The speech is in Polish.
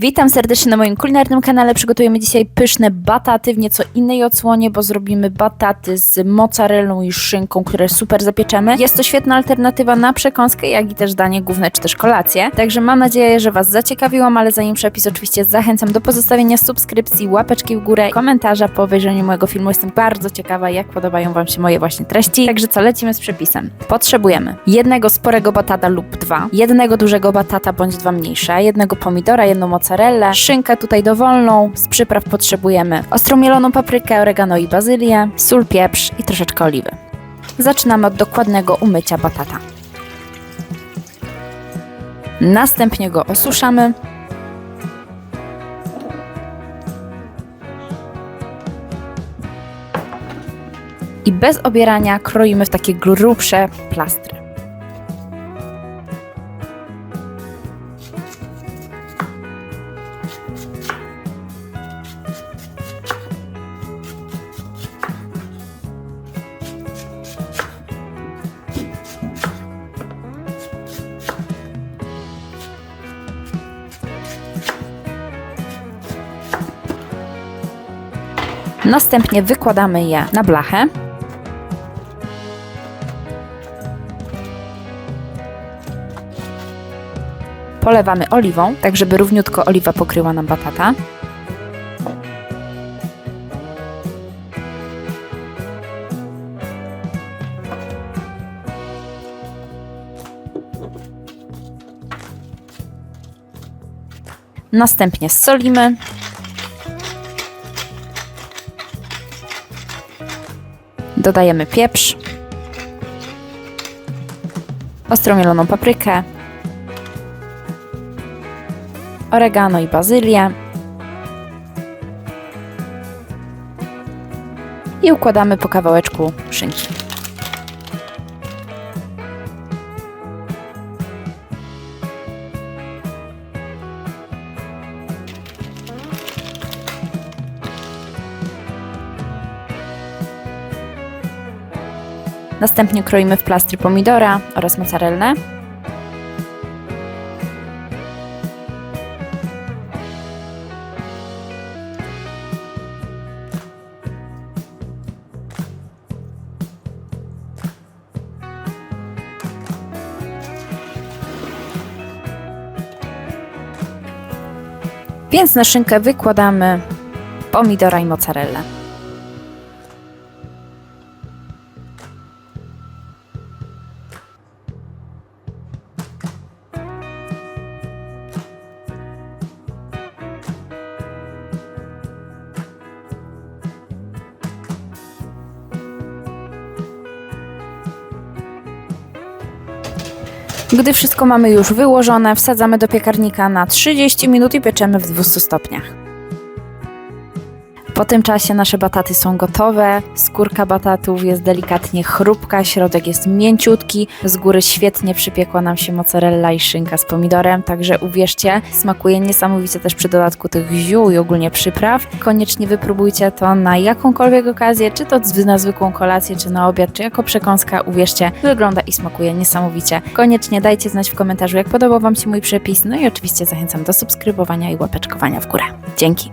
Witam serdecznie na moim kulinarnym kanale. Przygotujemy dzisiaj pyszne bataty w nieco innej odsłonie, bo zrobimy bataty z mozzarellą i szynką, które super zapieczemy. Jest to świetna alternatywa na przekąskę, jak i też danie główne czy też kolację. Także mam nadzieję, że Was zaciekawiłam, ale zanim przepis oczywiście zachęcam do pozostawienia subskrypcji, łapeczki w górę, komentarza po obejrzeniu mojego filmu. Jestem bardzo ciekawa, jak podobają Wam się moje właśnie treści. Także co, lecimy z przepisem. Potrzebujemy jednego sporego batata lub dwa, jednego dużego batata bądź dwa mniejsze, jednego pomidora, jedną mozzarellę, szynkę tutaj dowolną. Z przypraw potrzebujemy ostrą mieloną paprykę, oregano i bazylię, sól, pieprz i troszeczkę oliwy. Zaczynamy od dokładnego umycia batata. Następnie go osuszamy. I bez obierania kroimy w takie grubsze plastry. Następnie wykładamy je na blachę. Polewamy oliwą, tak żeby równiutko oliwa pokryła nam batata. Następnie solimy. Dodajemy pieprz, ostrą mieloną paprykę, oregano i bazylię. I układamy po kawałeczku szynki. Następnie kroimy w plastry pomidora oraz mozzarellę. Więc na szynkę wykładamy pomidora i mozzarellę. Gdy wszystko mamy już wyłożone, wsadzamy do piekarnika na 30 minut i pieczemy w 200 stopniach. Po tym czasie nasze bataty są gotowe. Skórka batatów jest delikatnie chrupka, środek jest mięciutki. Z góry świetnie przypiekła nam się mozzarella i szynka z pomidorem, także uwierzcie, smakuje niesamowicie też przy dodatku tych ziół i ogólnie przypraw. Koniecznie wypróbujcie to na jakąkolwiek okazję, czy to na zwykłą kolację, czy na obiad, czy jako przekąska. Uwierzcie, wygląda i smakuje niesamowicie. Koniecznie dajcie znać w komentarzu, jak podobał Wam się mój przepis. No i oczywiście zachęcam do subskrybowania i łapeczkowania w górę. Dzięki!